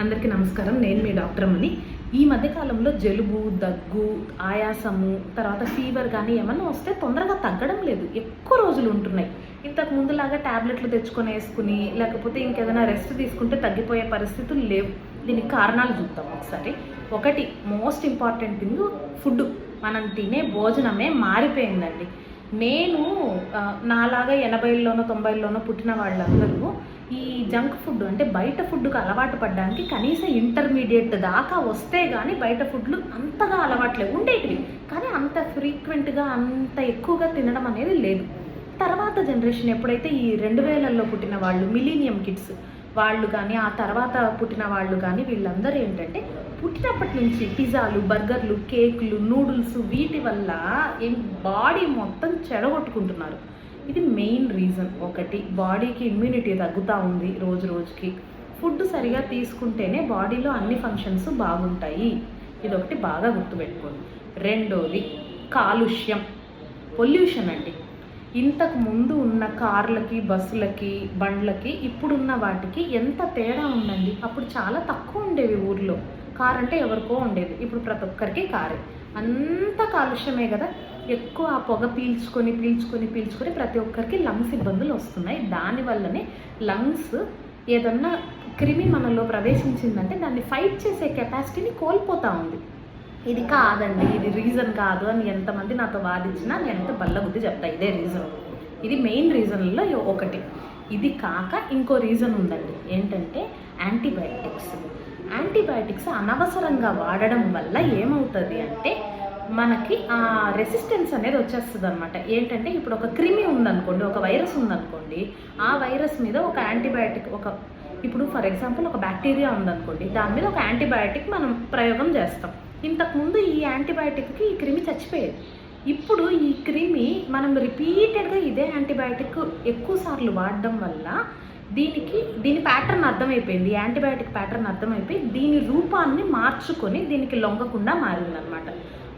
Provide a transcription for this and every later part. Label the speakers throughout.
Speaker 1: అందరికీ నమస్కారం. నేను మీ డాక్టర్ అని ఈ మధ్య కాలంలో జలుబు దగ్గు ఆయాసము తర్వాత ఫీవర్ కానీ ఏమన్నా వస్తే తొందరగా తగ్గడం లేదు. ఎక్కువ రోజులు ఉంటున్నాయి. ఇంతకు ముందులాగా ట్యాబ్లెట్లు తెచ్చుకొని వేసుకుని లేకపోతే ఇంకేదైనా రెస్ట్ తీసుకుంటే తగ్గిపోయే పరిస్థితులు లేవు. దీనికి కారణాలు చూద్దాం ఒకసారి. ఒకటి మోస్ట్ ఇంపార్టెంట్ థింగ్ ఫుడ్. మనం తినే భోజనమే మారిపోయిందండి. నేను నాలాగా ఎనభైల్లోనో తొంభైల్లోనో పుట్టిన వాళ్ళందరూ ఈ జంక్ ఫుడ్ అంటే బయట ఫుడ్కి అలవాటు పడడానికి కనీసం ఇంటర్మీడియట్ దాకా వస్తే కానీ బయట ఫుడ్లు అంతగా అలవాట్లేవు ఉండేటివి. కానీ అంత ఫ్రీక్వెంట్గా అంత ఎక్కువగా తినడం అనేది లేదు. తర్వాత జనరేషన్ ఎప్పుడైతే ఈ రెండు వేలల్లో పుట్టిన వాళ్ళు మిలీనియం కిడ్స్ వాళ్ళు కానీ ఆ తర్వాత పుట్టిన వాళ్ళు కానీ వీళ్ళందరూ ఏంటంటే పుట్టినప్పటి నుంచి పిజ్జాలు బర్గర్లు కేకులు నూడిల్స్ వీటి వల్ల ఏం బాడీ మొత్తం చెడగొట్టుకుంటున్నారు. ఇది మెయిన్ రీజన్ ఒకటి. బాడీకి ఇమ్యూనిటీ తగ్గుతూ ఉంది రోజు రోజుకి. ఫుడ్ సరిగా తీసుకుంటేనే బాడీలో అన్ని ఫంక్షన్స్ బాగుంటాయి. ఇది ఒకటి బాగా గుర్తుపెట్టుకోండి. రెండోది కాలుష్యం. పొల్యూషన్ అండి. ఇంతకు ముందు ఉన్న కార్లకి బస్సులకి బండ్లకి ఇప్పుడున్న వాటికి ఎంత తేడా ఉందండి? అప్పుడు చాలా తక్కువ ఉండేవి ఊర్లో. కార్ అంటే ఎవరికో ఉండేది. ఇప్పుడు ప్రతి ఒక్కరికి కారే. అంత కాలుష్యమే కదా? ఎక్కువ ఆ పొగ పీల్చుకొని పీల్చుకొని పీల్చుకొని ప్రతి ఒక్కరికి లంగ్స్ ఇబ్బందులు వస్తున్నాయి. దానివల్లనే లంగ్స్ ఏదన్నా క్రిమి మనలో ప్రవేశించిందంటే దాన్ని ఫైట్ చేసే కెపాసిటీని కోల్పోతూ ఉంది. ఇది కాదండి ఇది రీజన్ కాదు అని ఎంతమంది నాతో వాదించినా నేను ఎంత బల్లబుద్ధి చెప్తా ఇదే రీజన్ ఇది మెయిన్ రీజన్లో ఒకటి. ఇది కాక ఇంకో రీజన్ ఉందండి. ఏంటంటే యాంటీబయాటిక్స్ యాంటీబయాటిక్స్ అనవసరంగా వాడడం వల్ల ఏమవుతుంది అంటే మనకి ఆ రెసిస్టెన్స్ అనేది వచ్చేస్తుంది అనమాట ఏంటంటే ఇప్పుడు ఒక క్రిమి ఉందనుకోండి ఒక వైరస్ ఉందనుకోండి ఆ వైరస్ మీద ఒక యాంటీబయాటిక్ ఒక ఇప్పుడు ఫర్ ఎగ్జాంపుల్ ఒక బ్యాక్టీరియా ఉందనుకోండి దాని మీద ఒక యాంటీబయాటిక్ మనం ప్రయోగం చేస్తాం. ఇంతకుముందు ఈ యాంటీబయాటిక్కి ఈ క్రిమి చచ్చిపోయేది. ఇప్పుడు ఈ క్రిమి మనం రిపీటెడ్గా ఇదే యాంటీబయాటిక్ ఎక్కువ సార్లు వాడడం వల్ల దీనికి దీని ప్యాటర్న్ అర్థమైపోయింది. యాంటీబయాటిక్ ప్యాటర్న్ అర్థమైపోయి దీని రూపాన్ని మార్చుకొని దీనికి లొంగకుండా మారిందనమాట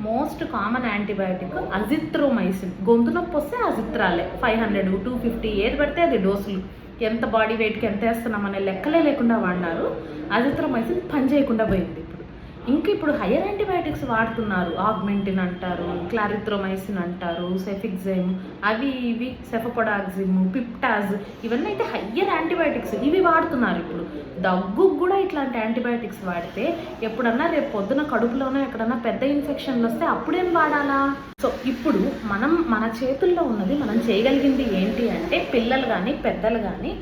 Speaker 1: మోస్ట్ కామన్ యాంటీబయాటిక్ అజిత్రోమైసిన్. గొంతు నొప్పి వస్తే అజిత్రాలే. ఫైవ్ హండ్రెడ్ టూ ఫిఫ్టీ ఏది పడితే అది డోసులు. ఎంత బాడీ వెయిట్కి ఎంత వేస్తున్నాం అనే లెక్కలే లేకుండా వాడినారు. అజిత్రోమైసిన్ పని చేయకుండా పోయింది. ఇంకా ఇప్పుడు హయ్యర్ యాంటీబయాటిక్స్ వాడుతున్నారు. ఆగ్మెంటిన్ అంటారు క్లారిత్రోమైసిన్ అంటారు సెఫిక్జైమ్ అవి ఇవి సెఫపొడాక్సిమ్ పిప్టాజ్ ఇవన్నీ అయితే హయ్యర్ యాంటీబయాటిక్స్ ఇవి వాడుతున్నారు ఇప్పుడు. దగ్గుకు కూడా ఇట్లాంటి యాంటీబయాటిక్స్ వాడితే ఎప్పుడన్నా రేపు పొద్దున కడుపులోనో ఎక్కడన్నా పెద్ద ఇన్ఫెక్షన్లు వస్తే అప్పుడేం వాడాలా? సో ఇప్పుడు మనం మన చేతుల్లో ఉన్నది మనం చేయగలిగింది ఏంటి అంటే పిల్లలు కానీ పెద్దలు కానీ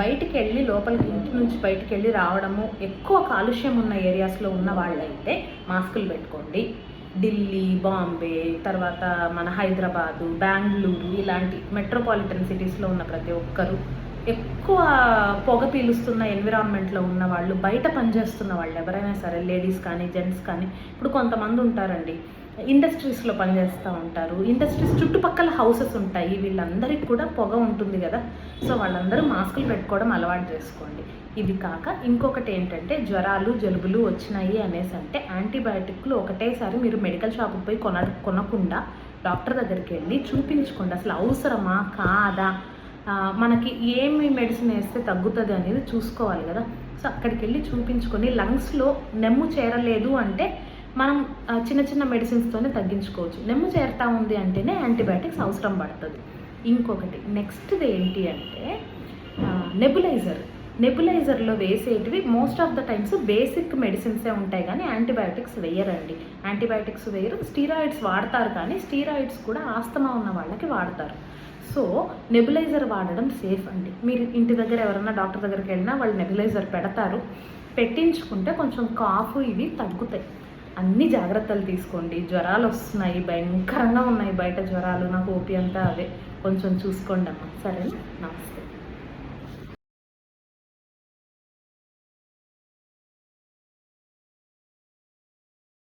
Speaker 1: బయటికి వెళ్ళి లోపలికి ఇంటి నుంచి బయటికి వెళ్ళి రావడము ఎక్కువ కాలుష్యం ఉన్న ఏరియాస్లో ఉన్న వాళ్ళైతే మాస్కులు పెట్టుకోండి. ఢిల్లీ బాంబే తర్వాత మన హైదరాబాదు బెంగళూరు ఇలాంటి మెట్రోపాలిటన్ సిటీస్లో ఉన్న ప్రతి ఒక్కరు ఎక్కువ పొగ పీలుస్తున్న ఎన్విరాన్మెంట్లో ఉన్న వాళ్ళు బయట పనిచేస్తున్న వాళ్ళు ఎవరైనా సరే లేడీస్ కానీ జెంట్స్ కానీ ఇప్పుడు కొంతమంది ఉంటారండి. ఇండస్ట్రీస్లో పనిచేస్తూ ఉంటారు. ఇండస్ట్రీస్ చుట్టుపక్కల హౌసెస్ ఉంటాయి. వీళ్ళందరికీ కూడా పొగ ఉంటుంది కదా. సో వాళ్ళందరూ మాస్కులు పెట్టుకోవడం అలవాటు చేసుకోండి. ఇది కాక ఇంకొకటి ఏంటంటే జ్వరాలు జలుబులు వచ్చినాయి అనేసి అంటే యాంటీబయాటిక్లు ఒకటేసారి మీరు మెడికల్ షాప్కి పోయి కొన కొనకుండా డాక్టర్ దగ్గరికి వెళ్ళి చూపించుకోండి. అసలు అవసరమా? కాదా? మనకి ఏమి మెడిసిన్ వేస్తే తగ్గుతుంది అనేది చూసుకోవాలి కదా. సో అక్కడికి వెళ్ళి చూపించుకొని లంగ్స్లో నెమ్ము చేరలేదు అంటే మనం చిన్న చిన్న మెడిసిన్స్తోనే తగ్గించుకోవచ్చు. నెమ్ము చేరుతా ఉంది అంటేనే యాంటీబయాటిక్స్ అవసరం పడుతుంది. ఇంకొకటి నెక్స్ట్ది ఏంటి అంటే నెబులైజర్ నెబులైజర్లో వేసేటివి most of the times basic మెడిసిన్సే ఉంటాయి కానీ యాంటీబయాటిక్స్ వేయరండి. యాంటీబయాటిక్స్ వేయరు స్టీరాయిడ్స్ వాడతారు కానీ స్టీరాయిడ్స్ కూడా ఆస్తమా ఉన్న వాళ్ళకి వాడతారు. సో నెబులైజర్ వాడడం సేఫ్ అండి. మీరు ఇంటి దగ్గర ఎవరైనా డాక్టర్ దగ్గరికి వెళ్ళినా వాళ్ళు నెబులైజర్ పెడతారు. పెట్టించుకుంటే కొంచెం కాఫ్ ఇవి తగ్గుతాయి. అన్ని జాగ్రత్తలు తీసుకోండి. జ్వరాలు వస్తున్నాయి భయంకరంగా ఉన్నాయి బయట జ్వరాలు. నాకు ఓపి అంతా అవే. కొంచెం చూసుకోండి అమ్మ సరే నమస్తే.